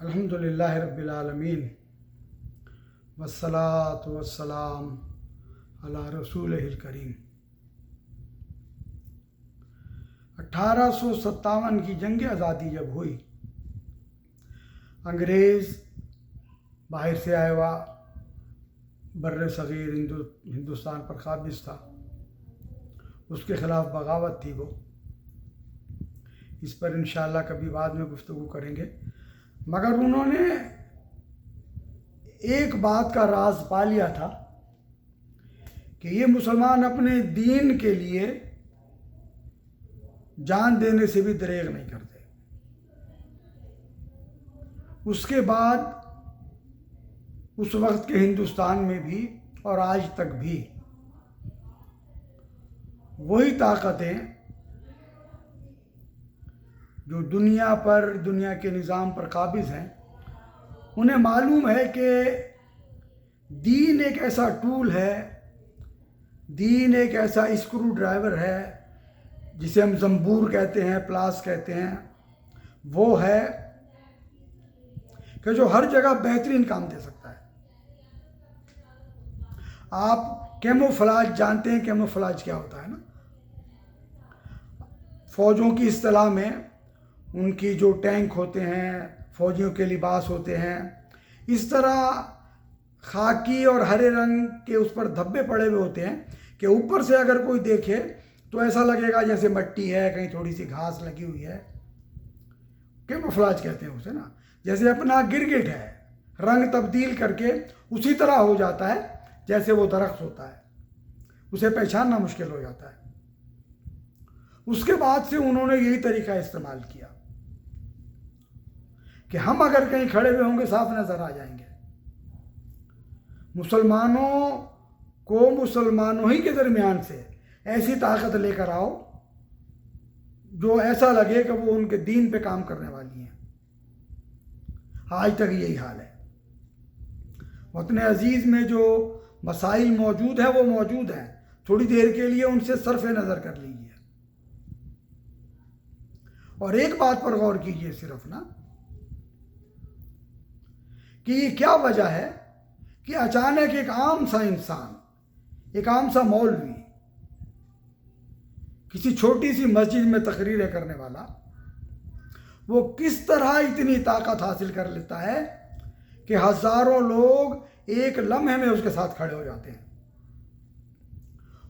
अल्हम्दुलिल्लाह रब्बिल आलमीन। वस्सलात वस्सलाम अला रसूल करीम। अठारह सौ सत्तावन की जंग आज़ादी जब हुई, अंग्रेज़ बाहर से आया हुआ बर सग़ीर हिंदु, हिंदुस्तान पर काबिज था। उसके ख़िलाफ़ बगावत थी वो। इस पर इन कभी बाद में गुफ्तु करेंगे। मगर उन्होंने एक बात का राज पा लिया था कि ये मुसलमान अपने दीन के लिए जान देने से भी दरेग नहीं करते। उसके बाद उस वक्त के हिंदुस्तान में भी और आज तक भी वही ताकतें जो दुनिया पर, दुनिया के निज़ाम पर काबिज हैं, उन्हें मालूम है कि दीन एक ऐसा टूल है, दीन एक ऐसा स्क्रू ड्राइवर है, जिसे हम जम्बूर कहते हैं, प्लास कहते हैं। वो है कि जो हर जगह बेहतरीन काम दे सकता है। आप कैमोफ्लाज जानते हैं कैमोफ्लाज क्या होता है ना? फौजों की असलाह में उनकी जो टैंक होते हैं, फौजियों के लिबास होते हैं, इस तरह खाकी और हरे रंग के उस पर धब्बे पड़े हुए होते हैं कि ऊपर से अगर कोई देखे तो ऐसा लगेगा जैसे मट्टी है, कहीं थोड़ी सी घास लगी हुई है। कैमोफ्लाज कहते हैं उसे ना? जैसे अपना गिरगिट है, रंग तब्दील करके उसी तरह हो जाता है, जैसे वो दरख्त होता है। उसे पहचानना मुश्किल हो जाता है। उसके बाद से उन्होंने यही तरीका इस्तेमाल किया। कि हम अगर कहीं खड़े हुए होंगे, साफ़ नज़र आ जाएँगे। मुसलमानों को मुसलमानों ही के दरमियान से ऐसी ताकत लेकर आओ, जो ऐसा लगे कि वो उनके दीन पे काम करने वाली हैं। आज तक यही हाल है। वतन अज़ीज़ में जो मसाइल मौजूद हैं, वो मौजूद हैं। थोड़ी देर के लिए उनसे सरफ नज़र कर लीजिए। और एक बात पर गौर कीजिए सिर्फ़ ना कि ये क्या वजह है कि अचानक एक आम सा इंसान, एक आम सा मौलवी किसी छोटी सी मस्जिद में तकरीरें करने वाला, वो किस तरह इतनी ताकत हासिल कर लेता है कि हज़ारों लोग एक लम्हे में उसके साथ खड़े हो जाते हैं?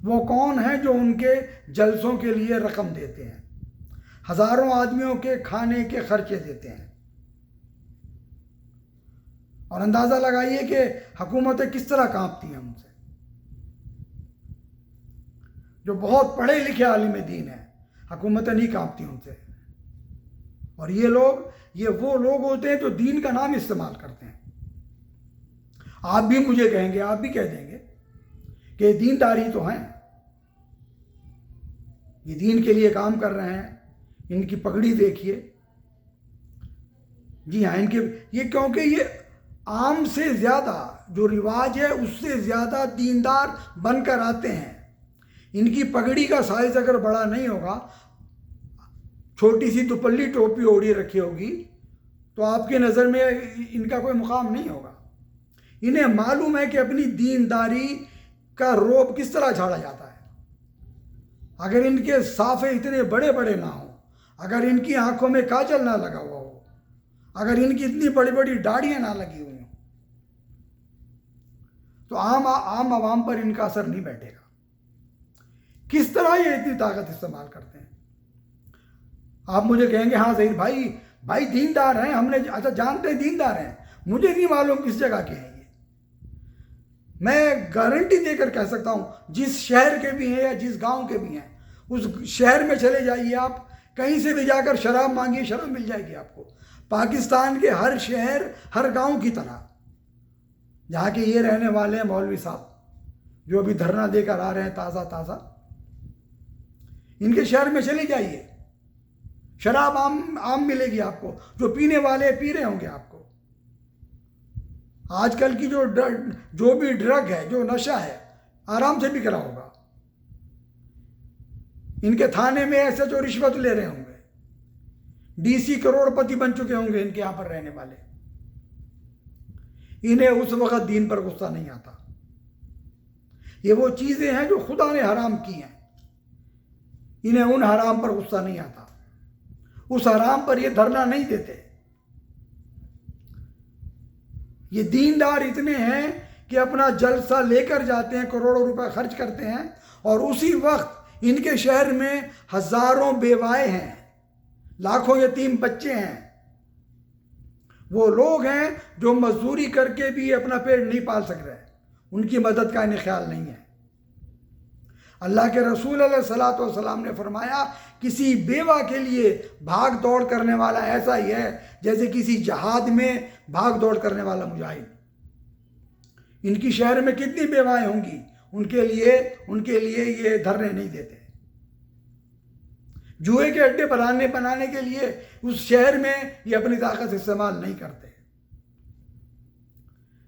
वो कौन है जो उनके जलसों के लिए रकम देते हैं? हज़ारों आदमियों के खाने के खर्चे देते हैं। और अंदाज़ा लगाइए कि हुकूमतें किस तरह कांपती हैं उनसे। जो बहुत पढ़े लिखे आलिम दीन है, हुकूमतें नहीं कांपती उनसे। और ये लोग, ये वो लोग होते हैं जो दीन का नाम इस्तेमाल करते हैं। आप भी मुझे कहेंगे, आप भी कह देंगे कि दीनदारी तो हैं। ये दीन के लिए काम कर रहे हैं, इनकी पगड़ी देखिए। जी हाँ इनके, ये क्योंकि ये आम से ज़्यादा, जो रिवाज है उससे ज़्यादा दीनदार बनकर आते हैं। इनकी पगड़ी का साइज़ अगर बड़ा नहीं होगा, छोटी सी दुपल्ली टोपी ओढ़ी रखी होगी तो आपके नज़र में इनका कोई मुकाम नहीं होगा। इन्हें मालूम है कि अपनी दीनदारी का रोब किस तरह झाड़ा जाता है। अगर इनके साफे इतने बड़े बड़े ना हो, अगर इनकी आँखों में काजल ना लगा हुआ हो, अगर इनकी इतनी बड़ी बड़ी दाढ़ियाँ ना लगी हुई तो आम आम आवाम पर इनका असर नहीं बैठेगा। किस तरह ये इतनी ताकत इस्तेमाल करते हैं? आप मुझे कहेंगे हाँ जहीर भाई भाई दीनदार हैं, हमने अच्छा जानते हैं, दीनदार हैं। मुझे नहीं मालूम किस जगह के हैं ये। मैं गारंटी देकर कह सकता हूँ, जिस शहर के भी हैं या जिस गाँव के भी हैं, उस शहर में चले जाइए आप, कहीं से भी जाकर शराब मांगिए, शराब मिल जाएगी आपको। पाकिस्तान के हर शहर, हर गाँव की तरह। जहाँ के ये रहने वाले हैं मौलवी साहब, जो अभी धरना देकर आ रहे हैं ताज़ा ताज़ा। इनके शहर में चले जाइए। शराब आम आम मिलेगी आपको, जो पीने वाले पी रहे होंगे आपको। आजकल की जो ड्रग जो भी ड्रग है, जो नशा है, आराम से बिक रहा होगा। इनके थाने में ऐसे जो रिश्वत ले रहे होंगे, डीसी करोड़पति बन चुके होंगे इनके यहाँ पर रहने वाले। इन्हें उस वक़्त दीन पर गुस्सा नहीं आता। ये वो चीज़ें हैं जो खुदा ने हराम की हैं। इन्हें उन हराम पर गुस्सा नहीं आता। उस हराम पर ये धरना नहीं देते। ये दीनदार इतने हैं कि अपना जलसा लेकर जाते हैं, करोड़ों रुपए खर्च करते हैं और उसी वक्त इनके शहर में हज़ारों बेवाए हैं। लाखों यतीम बच्चे हैं। वो लोग हैं जो मजदूरी करके भी अपना पेट नहीं पाल सक रहे उनकी मदद का इन्हें ख्याल नहीं है। अल्लाह के रसूल सलाम ने फरमाया, किसी बेवा के लिए भाग दौड़ करने वाला ऐसा ही है, जैसे किसी जहाद में भाग दौड़ करने वाला मुजाहिद। इनकी शहर में कितनी बेवाएँ होंगी? उनके लिए उनके लिए ये धरने नहीं देते। जुए के अड्डे बनाने बनाने के लिए उस शहर में ये अपनी ताकत इस्तेमाल नहीं करते।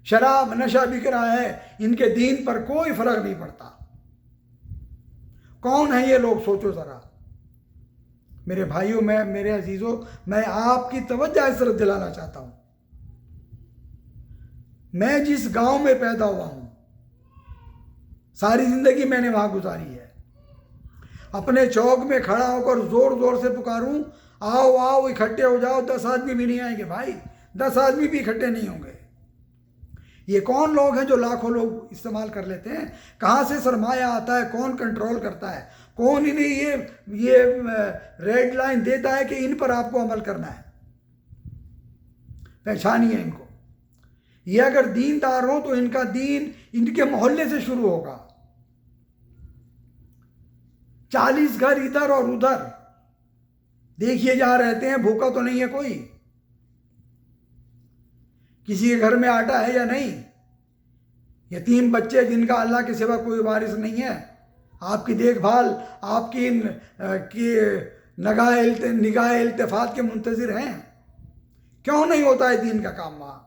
शराब, नशा बिक रहा है, इनके दीन पर कोई फ़र्क नहीं पड़ता। कौन है ये लोग, सोचो ज़रा। मेरे भाइयों, मैं, मेरे अजीज़ों, मैं आपकी तवज्जो इस तरफ़ दिलाना चाहता हूँ। मैं जिस गाँव में पैदा हुआ हूँ, सारी ज़िंदगी मैंने वहाँ गुजारी है। अपने चौक में खड़ा होकर ज़ोर ज़ोर से पुकारूं, आओ आओ, इकट्ठे हो जाओ। दस आदमी भी नहीं आएँगे, भाई। दस आदमी भी इकट्ठे नहीं होंगे। ये कौन लोग हैं जो लाखों लोग इस्तेमाल कर लेते हैं? कहाँ से सरमाया आता है? कौन कंट्रोल करता है? कौन इन्हें ये ये रेड लाइन देता है कि इन पर आपको अमल करना है? पहचानिए इनको। ये अगर दीनदार हो तो इनका दीन इनके मोहल्ले से शुरू होगा। चालीस घर इधर और उधर। देखिए जहाँ रहते हैं भूखा तो नहीं है कोई। किसी के घर में आटा है या नहीं? यतीम बच्चे जिनका अल्लाह के सिवा कोई वारिस नहीं है। आपकी देखभाल आपकी न, की नगाह निगाह इल्तफात के मुंतज़र हैं। क्यों नहीं होता है दीन का काम वहाँ?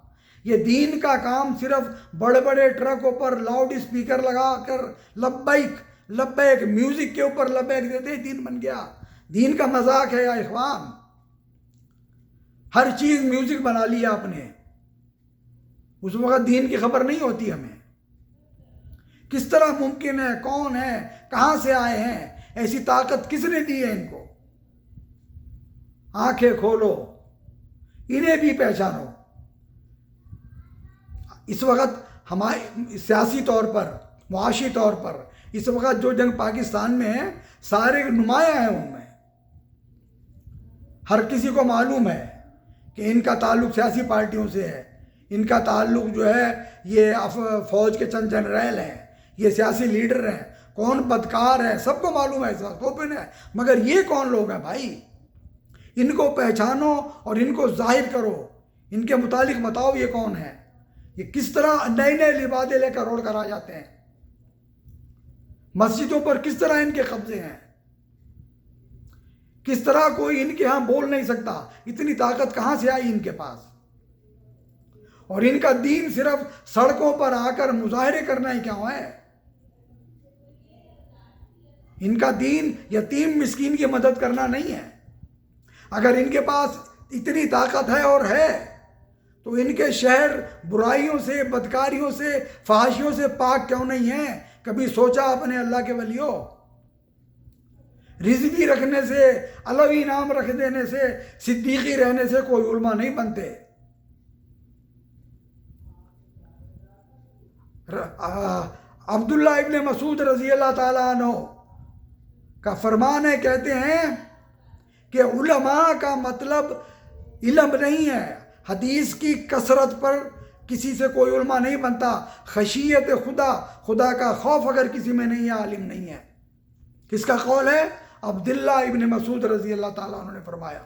ये दीन का काम सिर्फ़ बड़े बड़े ट्रकों पर लाउड स्पीकर लगा कर लब्बैक लब्बैक म्यूज़िक के ऊपर लब्बैक देते दीन बन गया। दीन का मज़ाक है या इखवान? हर चीज़ म्यूज़िक बना लिया आपने। उस वक़्त दीन की खबर नहीं होती हमें। किस तरह मुमकिन है? कौन है? कहाँ से आए हैं? ऐसी ताकत किसने दी है इनको? आँखें खोलो। इन्हें भी पहचानो। इस वक्त हमारे, सियासी तौर पर, मुआशी तौर पर इस वक्त जो जंग पाकिस्तान में है, सारे नुमाया हैं उनमें। हर किसी को मालूम है कि इनका ताल्लुक सियासी पार्टियों से है। इनका ताल्लुक जो है, ये फौज के चंद जनरल हैं, ये सियासी लीडर हैं, कौन बदकार है, सबको मालूम है ऐसा ओपन है। मगर ये कौन लोग हैं भाई? इनको पहचानो और इनको ज़ाहिर करो। इनके मुतालिक बताओ ये कौन है? ये किस तरह नए नए लिबादे लेकर रोड कर आ जाते हैं? मस्जिदों पर किस तरह इनके कब्जे हैं? किस तरह कोई इनके यहाँ बोल नहीं सकता? इतनी ताकत कहाँ से आई इनके पास? और इनका दीन सिर्फ़ सड़कों पर आकर मुजाहरे करना ही क्या है? इनका दीन यतीम मिस्कीन की मदद करना नहीं है। अगर इनके पास इतनी ताकत है और है तो इनके शहर बुराइयों से, बदकारियों से फहाशियों से पाक क्यों नहीं है? कभी सोचा अपने अल्लाह के वलियो? रिजवी रखने से, अलवी नाम रख देने से, सिद्दीकी रहने से कोई उल्मा नहीं बनते। अब्दुल्ला इबन मसूद रज़ी अल्लाह तनो का फरमान है कहते हैं कि उलमा का मतलब इलम नहीं है, हदीस की कसरत पर किसी से कोई उलमा नहीं बनता। खशियत खुदा खुदा का खौफ अगर किसी में नहीं है, आलिम नहीं है। किसका कौल है? अब्दुल्ला इबन मसूद रज़ी अल्लाह ताला ने फरमाया।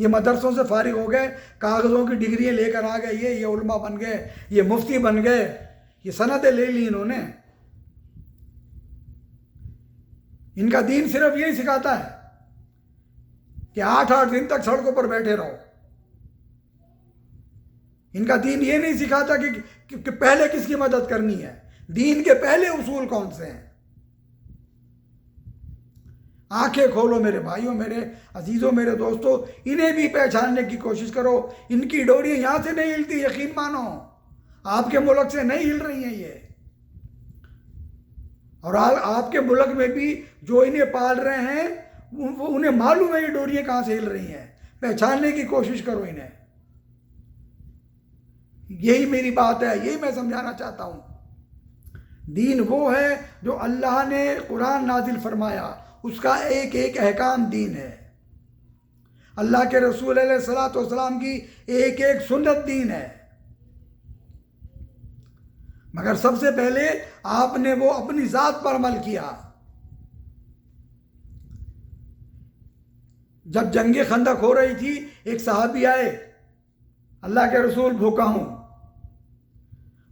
ये मदरसों से फारिग हो गए, कागज़ों की डिग्रियाँ लेकर आ गए, ये ये उल्मा बन गए, ये मुफ्ती बन गए, ये सनतें ले ली इन्होंने। इनका दीन सिर्फ़ यही सिखाता है कि आठ आठ दिन तक सड़कों पर बैठे रहो। इनका दीन ये नहीं सिखाता कि, कि, कि पहले किसकी मदद करनी है? दीन के पहले उसूल कौन से हैं? आँखें खोलो मेरे भाइयों मेरे अजीज़ों मेरे दोस्तों इन्हें भी पहचानने की कोशिश करो। इनकी डोरियाँ यहाँ से नहीं हिलती यकीन मानो। आपके मुल्क से नहीं हिल रही हैं ये। और आ, आपके मुल्क में भी जो इन्हें पाल रहे हैं वो उन्हें मालूम है ये डोरियाँ कहाँ से हिल रही हैं। पहचानने की कोशिश करो इन्हें। यही मेरी बात है, यही मैं समझाना चाहता हूँ। दीन वो है जो अल्लाह ने कुरान नाजिल फरमाया, उसका एक एक अहकाम दीन है। अल्लाह के रसूल सलाम की एक एक सुन्नत दीन है। मगर सबसे पहले आपने वो अपनी ज़ात पर अमल किया। जब जंग खंदक हो रही थी, एक साहबी आए, अल्लाह के रसूल भूखा हूँ।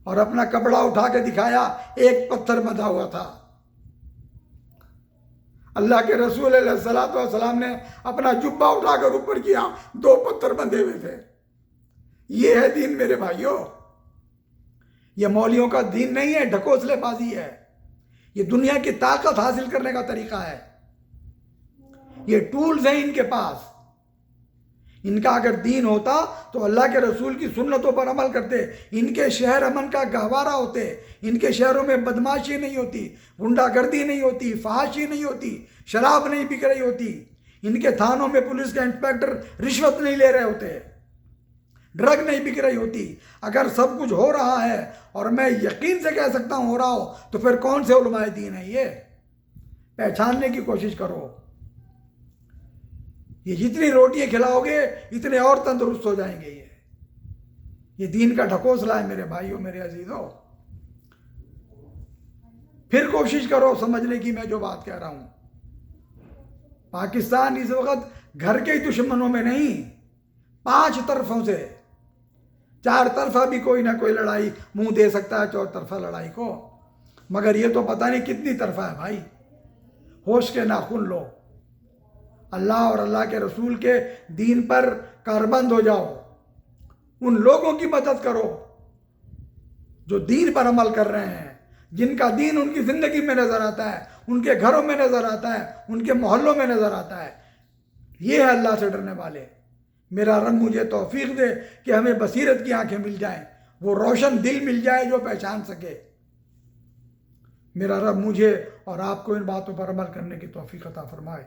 और अपना कपड़ा उठा के दिखाया, एक पत्थर बंधा हुआ था। अल्लाह के रसूल सलाम ने अपना जुब्बा उठाकर ऊपर किया, दो पत्थर बंधे हुए थे। ये है दीन मेरे भाइयों। ये मौलियों का दीन नहीं है, ढकोसलेबाजी है। ये दुनिया की ताकत हासिल करने का तरीका है। ये टूल्स हैं इनके पास। इनका अगर दीन होता तो अल्लाह के रसूल की सुन्नतों पर अमल करते। इनके शहर अमन का गहवारा होते। इनके शहरों में बदमाशी नहीं होती, गुंडागर्दी नहीं होती, फहाशी नहीं होती, शराब नहीं बिक रही होती। इनके थानों में पुलिस के इंस्पेक्टर रिश्वत नहीं ले रहे होते। ड्रग नहीं बिक रही होती। अगर सब कुछ हो रहा है, और मैं यकीन से कह सकता हूँ, हो रहा हो तो फिर कौन से उलमाए दीन है ये? पहचानने की कोशिश करो। ये जितनी रोटियाँ खिलाओगे, इतने और तंदुरुस्त हो जाएँगे ये। ये दीन का ढकोसला है मेरे भाइयों, मेरे अजीजों। फिर कोशिश करो समझने की मैं जो बात कह रहा हूँ। पाकिस्तान इस वक्त घर के ही दुश्मनों में नहीं, पाँच तरफों से। चार तरफा भी कोई ना कोई लड़ाई मुँह दे सकता है चौथ तरफा लड़ाई को। मगर ये तो पता नहीं कितनी तरफा है भाई। होश के नाखुन लो। अल्लाह और अल्लाह के रसूल के दीन पर कारबंद हो जाओ। उन लोगों की मदद करो जो दीन पर अमल कर रहे हैं। जिनका दीन उनकी ज़िंदगी में नज़र आता है, उनके घरों में नज़र आता है, उनके मोहल्लों में नज़र आता है। ये है अल्लाह से डरने वाले। मेरा रब मुझे तोफीक दे कि हमें बसीरत की आँखें मिल जाएँ, वो रोशन दिल मिल जाए जो पहचान सके। मेरा रब मुझे और आपको इन बातों पर अमल करने की तोफ़ी अता फरमाए।